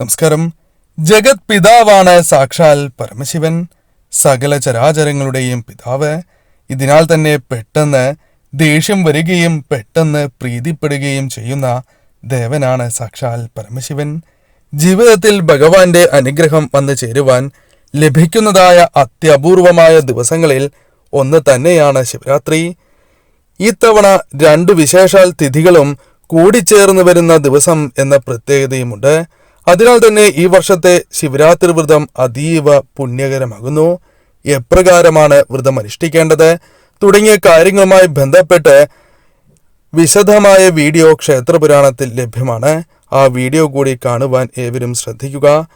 നമസ്കാരം. ജഗത് പിതാവാണ് സാക്ഷാൽ പരമശിവൻ. സകല ചരാചരങ്ങളുടെയും പിതാവ്. ഇതിനാൽ തന്നെ പെട്ടെന്ന് ദേഷ്യം വരികയും പെട്ടെന്ന് പ്രീതിപ്പെടുകയും ചെയ്യുന്ന ദേവനാണ് സാക്ഷാൽ പരമശിവൻ. ജീവിതത്തിൽ ഭഗവാന്റെ അനുഗ്രഹം വന്നു ചേരുവാൻ ലഭിക്കുന്നതായ അത്യപൂർവമായ ദിവസങ്ങളിൽ ഒന്ന് തന്നെയാണ് ശിവരാത്രി. ഇത്തവണ രണ്ട് വിശേഷാൽ തിഥികളും കൂടിച്ചേർന്ന് വരുന്ന ദിവസം എന്ന പ്രത്യേകതയുമുണ്ട്. അതിനാൽ തന്നെ ഈ വർഷത്തെ ശിവരാത്രി വ്രതം അതീവ പുണ്യകരമാകുന്നു. എപ്രകാരമാണ് വ്രതം അനുഷ്ഠിക്കേണ്ടത്? തുടങ്ങിയ കാര്യങ്ങളുമായി ബന്ധപ്പെട്ട് വിശദമായ വീഡിയോ ക്ഷേത്രപുരാണത്തിൽ ലഭ്യമാണ്. ആ വീഡിയോ കൂടി കാണുവാൻ ഏവരും ശ്രദ്ധിക്കുക.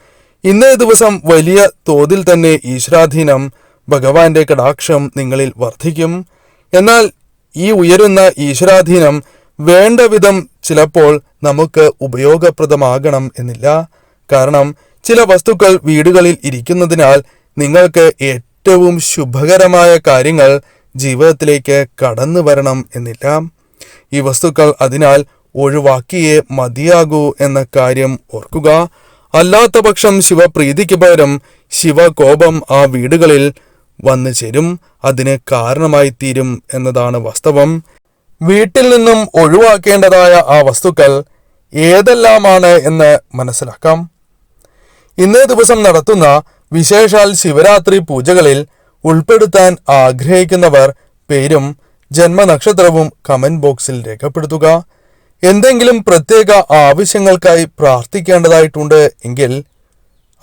ഇന്നേ ദിവസം വലിയ തോതിൽ തന്നെ ഈശ്വരാധീനം ഭഗവാന്റെ കടാക്ഷം നിങ്ങളിൽ വർദ്ധിക്കും. എന്നാൽ ഈ ഉയരുന്ന ഈശ്വരാധീനം വേണ്ട വിധം ചിലപ്പോൾ നമുക്ക് ഉപയോഗപ്രദമാകണം എന്നില്ല. കാരണം ചില വസ്തുക്കൾ വീടുകളിൽ ഇരിക്കുന്നതിനാൽ നിങ്ങൾക്ക് ഏറ്റവും ശുഭകരമായ കാര്യങ്ങൾ ജീവിതത്തിലേക്ക് കടന്നു വരണം എന്നില്ല. ഈ വസ്തുക്കൾ അതിനാൽ ഒഴിവാക്കിയേ മതിയാകൂ എന്ന കാര്യം ഓർക്കുക. അല്ലാത്ത പക്ഷം ശിവപ്രീതിക്ക് പകരം ശിവകോപം ആ വീടുകളിൽ വന്നു ചേരും അതിന് കാരണമായി തീരും എന്നതാണ് വാസ്തവം. വീട്ടിൽ നിന്നും ഒഴിവാക്കേണ്ടതായ ആ വസ്തുക്കൾ ഏതെല്ലാമാണ് എന്ന് മനസ്സിലാക്കാം. ഇന്നേ ദിവസം നടത്തുന്ന വിശേഷാൽ ശിവരാത്രി പൂജകളിൽ ഉൾപ്പെടുത്താൻ ആഗ്രഹിക്കുന്നവർ പേരും ജന്മനക്ഷത്രവും കമന്റ് ബോക്സിൽ രേഖപ്പെടുത്തുക. എന്തെങ്കിലും പ്രത്യേക ആവശ്യങ്ങൾക്കായി പ്രാർത്ഥിക്കേണ്ടതായിട്ടുണ്ട് എങ്കിൽ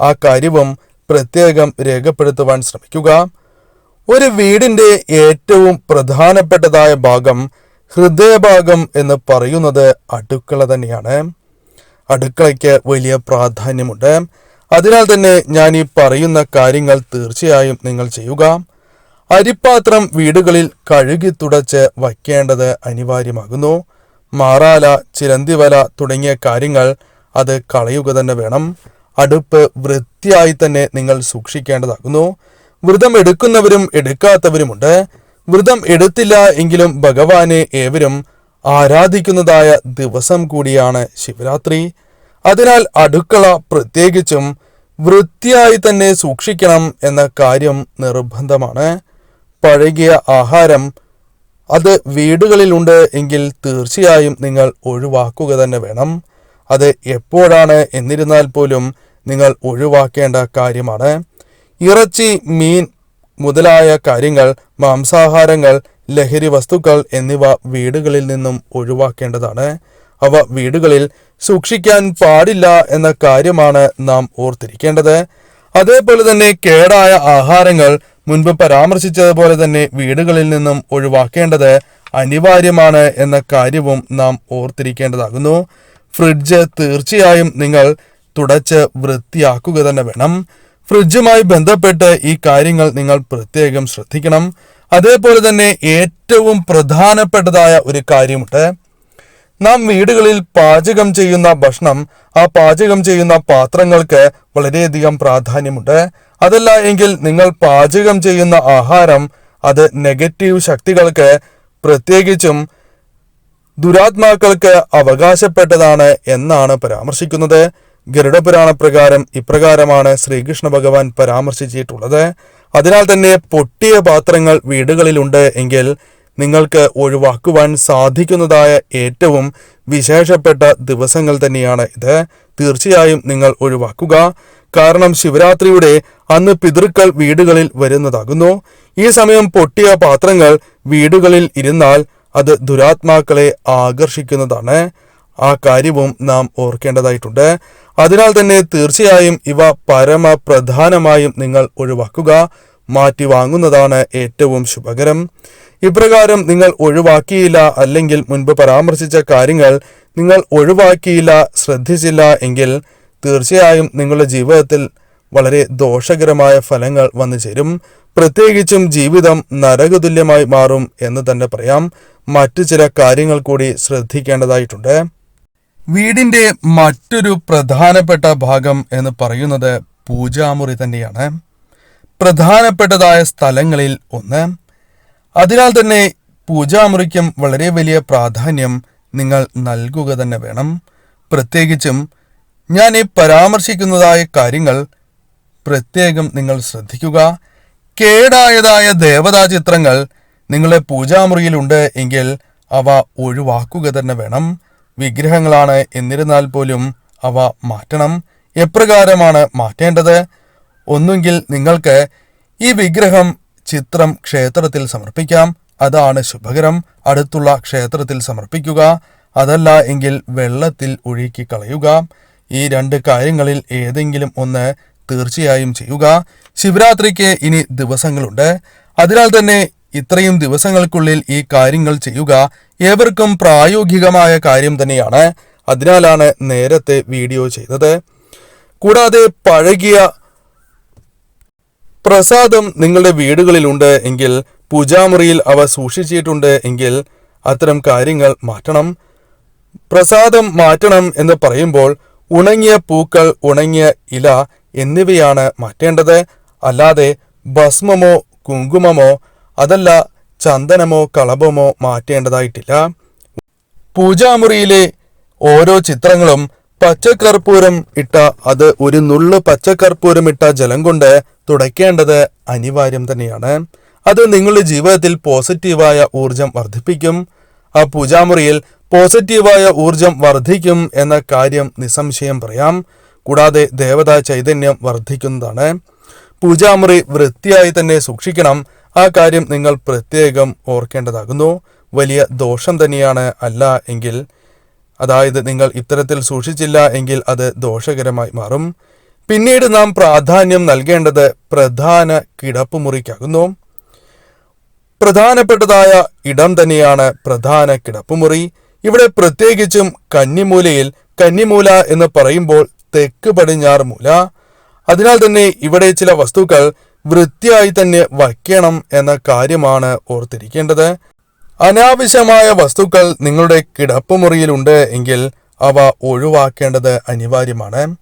ആ കാര്യവും പ്രത്യേകം രേഖപ്പെടുത്തുവാൻ ശ്രമിക്കുക. ഒരു വീടിന്റെ ഏറ്റവും പ്രധാനപ്പെട്ടതായ ഭാഗം ഹൃദയഭാഗം എന്ന് പറയുന്നത് അടുക്കള തന്നെയാണ്. അടുക്കളയ്ക്ക് വലിയ പ്രാധാന്യമുണ്ട്. അതിനാൽ തന്നെ ഞാൻ ഈ പറയുന്ന കാര്യങ്ങൾ തീർച്ചയായും നിങ്ങൾ ചെയ്യുക. അരിപ്പാത്രം വീടുകളിൽ കഴുകി തുടച്ച് വയ്ക്കേണ്ടത് അനിവാര്യമാകുന്നു. മാറാല ചിരന്തിവല തുടങ്ങിയ കാര്യങ്ങൾ അത് കളയുക തന്നെ വേണം. അടുപ്പ് വൃത്തിയായി തന്നെ നിങ്ങൾ സൂക്ഷിക്കേണ്ടതാകുന്നു. വ്രതം എടുക്കുന്നവരും എടുക്കാത്തവരുമുണ്ട്. വ്രതം എടുത്തില്ല എങ്കിലും ഭഗവാനെ ഏവരും ആരാധിക്കുന്നതായ ദിവസം കൂടിയാണ് ശിവരാത്രി. അതിനാൽ അടുക്കള പ്രത്യേകിച്ചും വൃത്തിയായി തന്നെ സൂക്ഷിക്കണം എന്ന കാര്യം നിർബന്ധമാണ്. പഴകിയ ആഹാരം അത് വീടുകളിലുണ്ട് എങ്കിൽ തീർച്ചയായും നിങ്ങൾ ഒഴിവാക്കുക തന്നെ വേണം. അത് എപ്പോഴാണ് എന്നിരുന്നാൽ പോലും നിങ്ങൾ ഒഴിവാക്കേണ്ട കാര്യമാണ്. ഇറച്ചി മീൻ മുതലായ കാര്യങ്ങൾ മാംസാഹാരങ്ങൾ ലഹരി വസ്തുക്കൾ എന്നിവ വീടുകളിൽ നിന്നും ഒഴിവാക്കേണ്ടതാണ്. അവ വീടുകളിൽ സൂക്ഷിക്കാൻ പാടില്ല എന്ന കാര്യമാണ് നാം ഓർത്തിരിക്കേണ്ടത്. അതേപോലെ തന്നെ കേടായ ആഹാരങ്ങൾ മുൻപ് പരാമർശിച്ചതുപോലെ തന്നെ വീടുകളിൽ നിന്നും ഒഴിവാക്കേണ്ടത് അനിവാര്യമാണ് എന്ന കാര്യവും നാം ഓർത്തിരിക്കേണ്ടതാകുന്നു. ഫ്രിഡ്ജ് തീർച്ചയായും നിങ്ങൾ തുടച്ച് വൃത്തിയാക്കുക തന്നെ വേണം. ഫ്രിഡ്ജുമായി ബന്ധപ്പെട്ട് ഈ കാര്യങ്ങൾ നിങ്ങൾ പ്രത്യേകം ശ്രദ്ധിക്കണം. അതേപോലെ തന്നെ ഏറ്റവും പ്രധാനപ്പെട്ടതായ ഒരു കാര്യമുണ്ട്. നാം വീടുകളിൽ പാചകം ചെയ്യുന്ന ഭക്ഷണം ആ പാചകം ചെയ്യുന്ന പാത്രങ്ങൾക്ക് വളരെയധികം പ്രാധാന്യമുണ്ട്. അതല്ല എങ്കിൽ നിങ്ങൾ പാചകം ചെയ്യുന്ന ആഹാരം അത് നെഗറ്റീവ് ശക്തികൾക്ക് പ്രത്യേകിച്ചും ദുരാത്മാക്കൾക്ക് അവകാശപ്പെട്ടതാണ് എന്നാണ് പരാമർശിക്കുന്നത്. ഗരുഡപുരാണ പ്രകാരം ഇപ്രകാരമാണ് ശ്രീകൃഷ്ണ ഭഗവാൻ പരാമർശിച്ചിട്ടുള്ളത്. അതിനാൽ തന്നെ പൊട്ടിയ പാത്രങ്ങൾ വീടുകളിലുണ്ട് എങ്കിൽ നിങ്ങൾക്ക് ഒഴിവാക്കുവാൻ സാധിക്കുന്നതായ ഏറ്റവും വിശേഷപ്പെട്ട ദിവസങ്ങൾ തന്നെയാണ് ഇത്. തീർച്ചയായും നിങ്ങൾ ഒഴിവാക്കുക. കാരണം ശിവരാത്രിയുടെ അന്ന് പിതൃക്കൾ വീടുകളിൽ വരുന്നതാകുന്നു. ഈ സമയം പൊട്ടിയ പാത്രങ്ങൾ വീടുകളിൽ ഇരുന്നാൽ അത് ദുരാത്മാക്കളെ ആകർഷിക്കുന്നതാണ്. ആ കാര്യവും നാം ഓർക്കേണ്ടതായിട്ടുണ്ട്. അതിനാൽ തന്നെ തീർച്ചയായും ഇവ പരമപ്രധാനമായും നിങ്ങൾ ഒഴിവാക്കുക മാറ്റി വാങ്ങുന്നതാണ് ഏറ്റവും ശുഭകരം. ഇപ്രകാരം നിങ്ങൾ ഒഴിവാക്കിയില്ല അല്ലെങ്കിൽ മുൻപ് പരാമർശിച്ച കാര്യങ്ങൾ നിങ്ങൾ ഒഴിവാക്കിയില്ല ശ്രദ്ധിച്ചില്ല എങ്കിൽ തീർച്ചയായും നിങ്ങളുടെ ജീവിതത്തിൽ വളരെ ദോഷകരമായ ഫലങ്ങൾ വന്നു ചേരും. പ്രത്യേകിച്ചും ജീവിതം നരകതുല്യമായി മാറും എന്ന് തന്നെ പറയാം. മറ്റു ചില കാര്യങ്ങൾ കൂടി ശ്രദ്ധിക്കേണ്ടതായിട്ടുണ്ട്. വീടിന്റെ മറ്റൊരു പ്രധാനപ്പെട്ട ഭാഗം എന്ന് പറയുന്നത് പൂജാമുറി തന്നെയാണ്. പ്രധാനപ്പെട്ടതായ സ്ഥലങ്ങളിൽ ഒന്ന്. അതിനാൽ തന്നെ പൂജാമുറിക്കും വളരെ വലിയ പ്രാധാന്യം നിങ്ങൾ നൽകുക തന്നെ വേണം. പ്രത്യേകിച്ചും ഞാൻ ഈ പരാമർശിക്കുന്നതായ കാര്യങ്ങൾ പ്രത്യേകം നിങ്ങൾ ശ്രദ്ധിക്കുക. കേടായതായ ദേവതാ ചിത്രങ്ങൾ നിങ്ങളുടെ പൂജാമുറിയിലുണ്ട് എങ്കിൽ അവ ഒഴിവാക്കുക തന്നെ വേണം. വിഗ്രഹങ്ങളാണ്. എന്നിരുന്നാൽ പോലും അവ മാറ്റണം. എപ്രകാരമാണ് മാറ്റേണ്ടത്? ഒന്നുകിൽ നിങ്ങൾക്ക് ഈ വിഗ്രഹം ചിത്രം ക്ഷേത്രത്തിൽ സമർപ്പിക്കാം. അതാണ് ശുഭകരം. അടുത്തുള്ള ക്ഷേത്രത്തിൽ സമർപ്പിക്കുക. അതല്ല എങ്കിൽ വെള്ളത്തിൽ ഒഴുക്കി കളയുക. ഈ രണ്ട് കാര്യങ്ങളിൽ ഏതെങ്കിലും ഒന്ന് തീർച്ചയായും ചെയ്യുക. ശിവരാത്രിക്ക് ഇനി ദിവസങ്ങളുണ്ട്. അതിനാൽ തന്നെ ഇത്രയും ദിവസങ്ങൾക്കുള്ളിൽ ഈ കാര്യങ്ങൾ ചെയ്യുക ഏവർക്കും പ്രായോഗികമായ കാര്യം തന്നെയാണ്. അതിനാലാണ് നേരത്തെ വീഡിയോ ചെയ്തത്. കൂടാതെ പഴകിയ പ്രസാദം നിങ്ങളുടെ വീടുകളിലുണ്ട് എങ്കിൽ പൂജാമുറിയിൽ അവ സൂക്ഷിച്ചിട്ടുണ്ട് എങ്കിൽ അത്തരം കാര്യങ്ങൾ മാറ്റണം. പ്രസാദം മാറ്റണം എന്ന് പറയുമ്പോൾ ഉണങ്ങിയ പൂക്കൾ ഉണങ്ങിയ ഇല എന്നിവയാണ് മാറ്റേണ്ടത്. അല്ലാതെ ഭസ്മമോ കുങ്കുമമോ അതല്ല ചന്ദനമോ കളഭമോ മാറ്റേണ്ടതായിട്ടില്ല. പൂജാമുറിയിലെ ഓരോ ചിത്രങ്ങളും പച്ചക്കർപ്പൂരം ഇട്ട അത് ഒരു നുള്ളു പച്ചക്കർപ്പൂരം ഇട്ട ജലം കൊണ്ട് തുടയ്ക്കേണ്ടത് അനിവാര്യം തന്നെയാണ്. അത് നിങ്ങളുടെ ജീവിതത്തിൽ പോസിറ്റീവായ ഊർജം വർദ്ധിപ്പിക്കും. ആ പൂജാമുറിയിൽ പോസിറ്റീവായ ഊർജം വർദ്ധിക്കും എന്ന കാര്യം നിസ്സംശയം പറയാം. കൂടാതെ ദേവതാ ചൈതന്യം വർദ്ധിക്കുന്നതാണ്. പൂജാമുറി വൃത്തിയായി തന്നെ സൂക്ഷിക്കണം. ആ കാര്യം നിങ്ങൾ പ്രത്യേകം ഓർക്കേണ്ടതാകുന്നു. വലിയ ദോഷം തന്നെയാണ് അല്ല എങ്കിൽ അതായത് നിങ്ങൾ ഇത്തരത്തിൽ സൂക്ഷിച്ചില്ല എങ്കിൽ അത് ദോഷകരമായി മാറും. പിന്നീട് നാം പ്രാധാന്യം നൽകേണ്ടത് പ്രധാന കിടപ്പ് കിടപ്പുമുറിക്കാകുന്നു. പ്രധാനപ്പെട്ടതായ ഇടം തന്നെയാണ് പ്രധാന കിടപ്പുമുറി. ഇവിടെ പ്രത്യേകിച്ചും കന്നിമൂലയിൽ കന്നിമൂല എന്ന് പറയുമ്പോൾ തെക്ക് പടിഞ്ഞാറ് മൂല. അതിനാൽ തന്നെ ഇവിടെ ചില വസ്തുക്കൾ വൃത്തിയായി തന്നെ വയ്ക്കണം എന്ന കാര്യമാണ് ഓർത്തിരിക്കേണ്ടത്. അനാവശ്യമായ വസ്തുക്കൾ നിങ്ങളുടെ കിടപ്പുമുറിയിലുണ്ട് എങ്കിൽ അവ ഒഴിവാക്കേണ്ടത് അനിവാര്യമാണ്.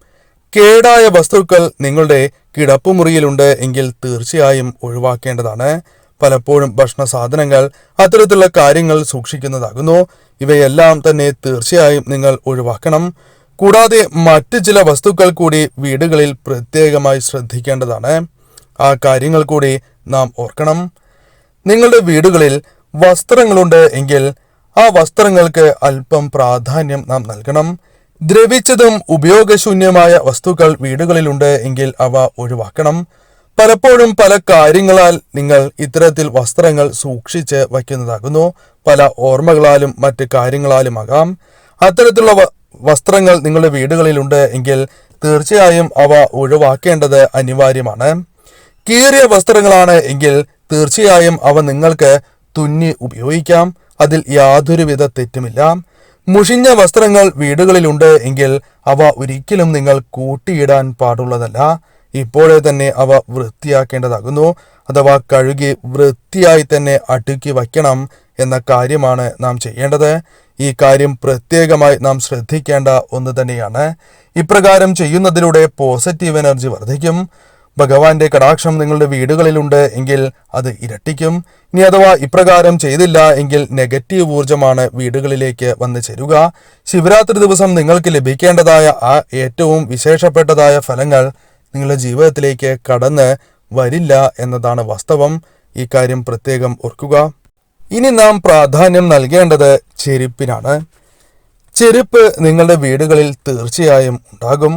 കേടായ വസ്തുക്കൾ നിങ്ങളുടെ കിടപ്പുമുറിയിലുണ്ട് എങ്കിൽ തീർച്ചയായും ഒഴിവാക്കേണ്ടതാണ്. പലപ്പോഴും ഭക്ഷണ സാധനങ്ങൾ അത്തരത്തിലുള്ള കാര്യങ്ങൾ സൂക്ഷിക്കുന്നതാകുന്നു. ഇവയെല്ലാം തന്നെ തീർച്ചയായും നിങ്ങൾ ഒഴിവാക്കണം. കൂടാതെ മറ്റ് ചില വസ്തുക്കൾ കൂടി വീടുകളിൽ പ്രത്യേകമായി ശ്രദ്ധിക്കേണ്ടതാണ്. ആ കാര്യങ്ങൾ കൂടി നാം ഓർക്കണം. നിങ്ങളുടെ വീടുകളിൽ വസ്ത്രങ്ങളുണ്ട് എങ്കിൽ ആ വസ്ത്രങ്ങൾക്ക് അല്പം പ്രാധാന്യം നാം നൽകണം. ദ്രവിച്ചതും ഉപയോഗശൂന്യമായ വസ്തുക്കൾ വീടുകളിലുണ്ട് എങ്കിൽ അവ ഒഴിവാക്കണം. പലപ്പോഴും പല കാര്യങ്ങളാൽ നിങ്ങൾ ഇത്തരത്തിൽ വസ്ത്രങ്ങൾ സൂക്ഷിച്ച് വയ്ക്കുന്നതാകുന്നു. പല ഓർമ്മകളാലും മറ്റ് കാര്യങ്ങളാലുമാകാം അത്തരത്തിലുള്ള വസ്ത്രങ്ങൾ നിങ്ങളുടെ വീടുകളിലുണ്ട് എങ്കിൽ തീർച്ചയായും അവ ഒഴിവാക്കേണ്ടത് അനിവാര്യമാണ്. കീറിയ വസ്ത്രങ്ങളാണ് എങ്കിൽ തീർച്ചയായും അവ നിങ്ങൾക്ക് തുന്നി ഉപയോഗിക്കാം. അതിൽ യാതൊരുവിധ തെറ്റുമില്ല. മുഷിഞ്ഞ വസ്ത്രങ്ങൾ വീടുകളിലുണ്ട് എങ്കിൽ അവ ഒരിക്കലും നിങ്ങൾ കൂട്ടിയിടാൻ പാടുള്ളതല്ല. ഇപ്പോഴേ തന്നെ അവ വൃത്തിയാക്കേണ്ടതാകുന്നു. അഥവാ കഴുകി വൃത്തിയായി തന്നെ അടുക്കി വയ്ക്കണം എന്ന കാര്യമാണ് നാം ചെയ്യേണ്ടത്. ഈ കാര്യം പ്രത്യേകമായി നാം ശ്രദ്ധിക്കേണ്ട ഒന്ന് തന്നെയാണ്. ഇപ്രകാരം ചെയ്യുന്നതിലൂടെ പോസിറ്റീവ് എനർജി വർദ്ധിക്കും. ഭഗവാന്റെ കടാക്ഷം നിങ്ങളുടെ വീടുകളിലുണ്ട് എങ്കിൽ അത് ഇരട്ടിക്കും. ഇനി അഥവാ ഇപ്രകാരം ചെയ്തില്ല എങ്കിൽ നെഗറ്റീവ് ഊർജമാണ് വീടുകളിലേക്ക് വന്നു ചേരുക. ശിവരാത്രി ദിവസം നിങ്ങൾക്ക് ലഭിക്കേണ്ടതായ ആ ഏറ്റവും വിശേഷപ്പെട്ടതായ ഫലങ്ങൾ നിങ്ങളുടെ ജീവിതത്തിലേക്ക് കടന്ന് വരില്ല എന്നതാണ് വാസ്തവം. ഈ കാര്യം പ്രത്യേകം ഓർക്കുക. ഇനി നാം പ്രാധാന്യം നൽകേണ്ടത് ചെരുപ്പിനാണ്. ചെരുപ്പ് നിങ്ങളുടെ വീടുകളിൽ തീർച്ചയായും ഉണ്ടാകും.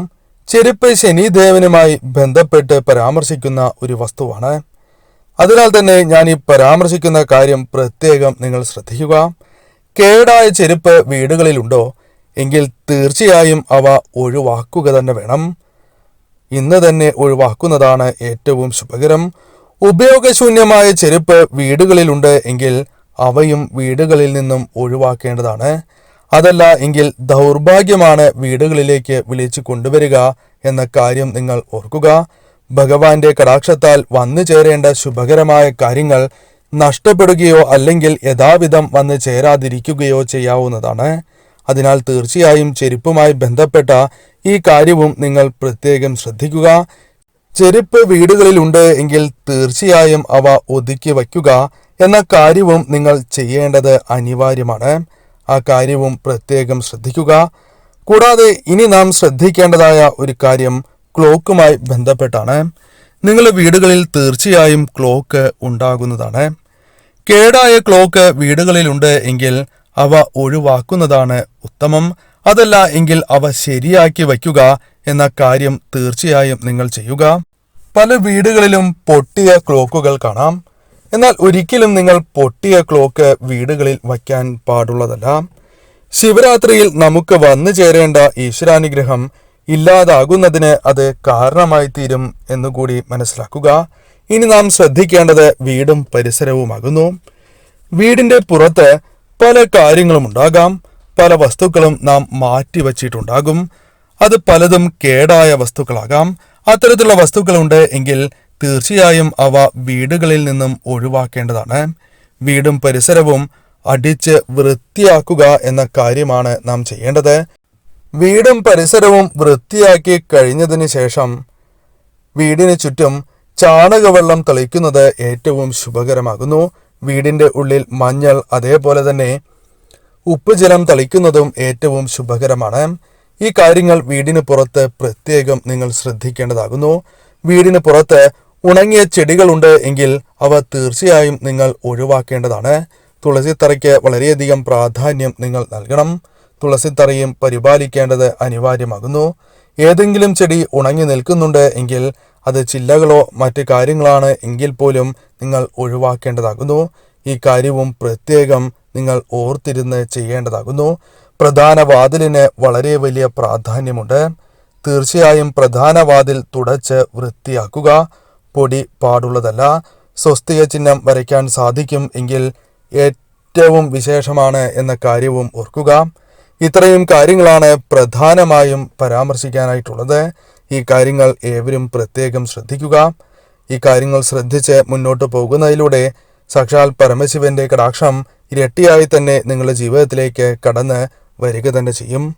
ചെരുപ്പ് ശനിദേവനുമായി ബന്ധപ്പെട്ട് പരാമർശിക്കുന്ന ഒരു വസ്തുവാണ്. അതിനാൽ തന്നെ ഞാൻ ഈ പരാമർശിക്കുന്ന കാര്യം പ്രത്യേകം നിങ്ങൾ ശ്രദ്ധിക്കുക. കേടായ ചെരുപ്പ് വീടുകളിലുണ്ടോ? എങ്കിൽ തീർച്ചയായും അവ ഒഴിവാക്കുക തന്നെ വേണം. ഇന്ന് തന്നെ ഒഴിവാക്കുന്നതാണ് ഏറ്റവും ശുഭകരം. ഉപയോഗശൂന്യമായ ചെരുപ്പ് വീടുകളിലുണ്ട് എങ്കിൽ അവയും വീടുകളിൽ നിന്നും ഒഴിവാക്കേണ്ടതാണ്. അതല്ല എങ്കിൽ ദൗർഭാഗ്യമാണ് വീടുകളിലേക്ക് വിളിച്ചു കൊണ്ടുവരിക എന്ന കാര്യം നിങ്ങൾ ഓർക്കുക. ഭഗവാന്റെ കടാക്ഷത്താൽ വന്നു ചേരേണ്ട ശുഭകരമായ കാര്യങ്ങൾ നഷ്ടപ്പെടുകയോ അല്ലെങ്കിൽ യഥാവിധം വന്നു ചേരാതിരിക്കുകയോ ചെയ്യാവുന്നതാണ്. അതിനാൽ തീർച്ചയായും ചെരുപ്പുമായി ബന്ധപ്പെട്ട ഈ കാര്യവും നിങ്ങൾ പ്രത്യേകം ശ്രദ്ധിക്കുക. ചെരുപ്പ് വീടുകളിലുണ്ട് എങ്കിൽ തീർച്ചയായും അവ ഒതുക്കി വയ്ക്കുക എന്ന കാര്യവും നിങ്ങൾ ചെയ്യേണ്ടത് അനിവാര്യമാണ്. ആ കാര്യവും പ്രത്യേകം ശ്രദ്ധിക്കുക. കൂടാതെ ഇനി നാം ശ്രദ്ധിക്കേണ്ടതായ ഒരു കാര്യം ക്ലോക്കുമായി ബന്ധപ്പെട്ടാണ്. നിങ്ങളുടെ വീടുകളിൽ തീർച്ചയായും ക്ലോക്ക് ഉണ്ടാകുന്നതാണ്. കേടായ ക്ലോക്ക് വീടുകളിലുണ്ട് എങ്കിൽ അവ ഒഴിവാക്കുന്നതാണ് ഉത്തമം. അതല്ല എങ്കിൽ അവ ശരിയാക്കി വയ്ക്കുക എന്ന കാര്യം തീർച്ചയായും നിങ്ങൾ ചെയ്യുക. പല വീടുകളിലും പൊട്ടിയ ക്ലോക്കുകൾ കാണാം. എന്നാൽ ഒരിക്കലും നിങ്ങൾ പൊട്ടിയ ക്ലോക്ക് വീടുകളിൽ വയ്ക്കാൻ പാടുള്ളതല്ല. ശിവരാത്രിയിൽ നമുക്ക് വന്നു ചേരേണ്ട ഈശ്വരാനുഗ്രഹം ഇല്ലാതാകുന്നതിന് അത് കാരണമായി തീരും എന്നുകൂടി മനസ്സിലാക്കുക. ഇനി നാം ശ്രദ്ധിക്കേണ്ടത് വീടും പരിസരവുമാകുന്നു. വീടിന്റെ പുറത്ത് പല കാര്യങ്ങളും ഉണ്ടാകാം. പല വസ്തുക്കളും നാം മാറ്റിവച്ചിട്ടുണ്ടാകും. അത് പലതും കേടായ വസ്തുക്കളാകാം. അത്തരത്തിലുള്ള വസ്തുക്കളുണ്ട് എങ്കിൽ തീർച്ചയായും അവ വീടുകളിൽ നിന്നും ഒഴിവാക്കേണ്ടതാണ്. വീടും പരിസരവും അടിച്ച് വൃത്തിയാക്കുക എന്ന കാര്യമാണ് നാം ചെയ്യേണ്ടത്. വീടും പരിസരവും വൃത്തിയാക്കി കഴിഞ്ഞതിന് ശേഷം വീടിന് ചുറ്റും ചാണകവെള്ളം തളിക്കുന്നത് ഏറ്റവും ശുഭകരമാകുന്നു. വീടിന്റെ ഉള്ളിൽ മഞ്ഞൾ അതേപോലെ തന്നെ ഉപ്പുജലം തളിക്കുന്നതും ഏറ്റവും ശുഭകരമാണ്. ഈ കാര്യങ്ങൾ വീടിന് പുറത്ത് പ്രത്യേകം നിങ്ങൾ ശ്രദ്ധിക്കേണ്ടതാകുന്നു. വീടിന് പുറത്ത് ഉണങ്ങിയ ചെടികളുണ്ട് എങ്കിൽ അവ തീർച്ചയായും നിങ്ങൾ ഒഴിവാക്കേണ്ടതാണ്. തുളസിത്തറയ്ക്ക് വളരെയധികം പ്രാധാന്യം നിങ്ങൾ നൽകണം. തുളസിത്തറയും പരിപാലിക്കേണ്ടത് അനിവാര്യമാകുന്നു. ഏതെങ്കിലും ചെടി ഉണങ്ങി നിൽക്കുന്നുണ്ട് എങ്കിൽ അത് ചില്ലകളോ മറ്റ് കാര്യങ്ങളാണ് എങ്കിൽ പോലും നിങ്ങൾ ഒഴിവാക്കേണ്ടതാകുന്നു. ഈ കാര്യവും പ്രത്യേകം നിങ്ങൾ ഓർത്തിരുന്ന് ചെയ്യേണ്ടതാകുന്നു. പ്രധാന വാതിലിന് വളരെ വലിയ പ്രാധാന്യമുണ്ട്. തീർച്ചയായും പ്രധാന വാതിൽ തുടച്ച് വൃത്തിയാക്കുക. പൊടി പാടുള്ളതല്ല. സ്വസ്തിക ചിഹ്നം വരയ്ക്കാൻ സാധിക്കും എങ്കിൽ ഏറ്റവും വിശേഷമാണ് എന്ന കാര്യവും ഓർക്കുക. ഇത്രയും കാര്യങ്ങളാണ് പ്രധാനമായും പരാമർശിക്കാനായിട്ടുള്ളത്. ഈ കാര്യങ്ങൾ ഏവരും പ്രത്യേകം ശ്രദ്ധിക്കുക. ഈ കാര്യങ്ങൾ ശ്രദ്ധിച്ച് മുന്നോട്ട് പോകുന്നതിലൂടെ സാക്ഷാൽ പരമശിവന്റെ കടാക്ഷം ഇരട്ടിയായി തന്നെ നിങ്ങളുടെ ജീവിതത്തിലേക്ക് കടന്ന് വരിക തന്നെ ചെയ്യും.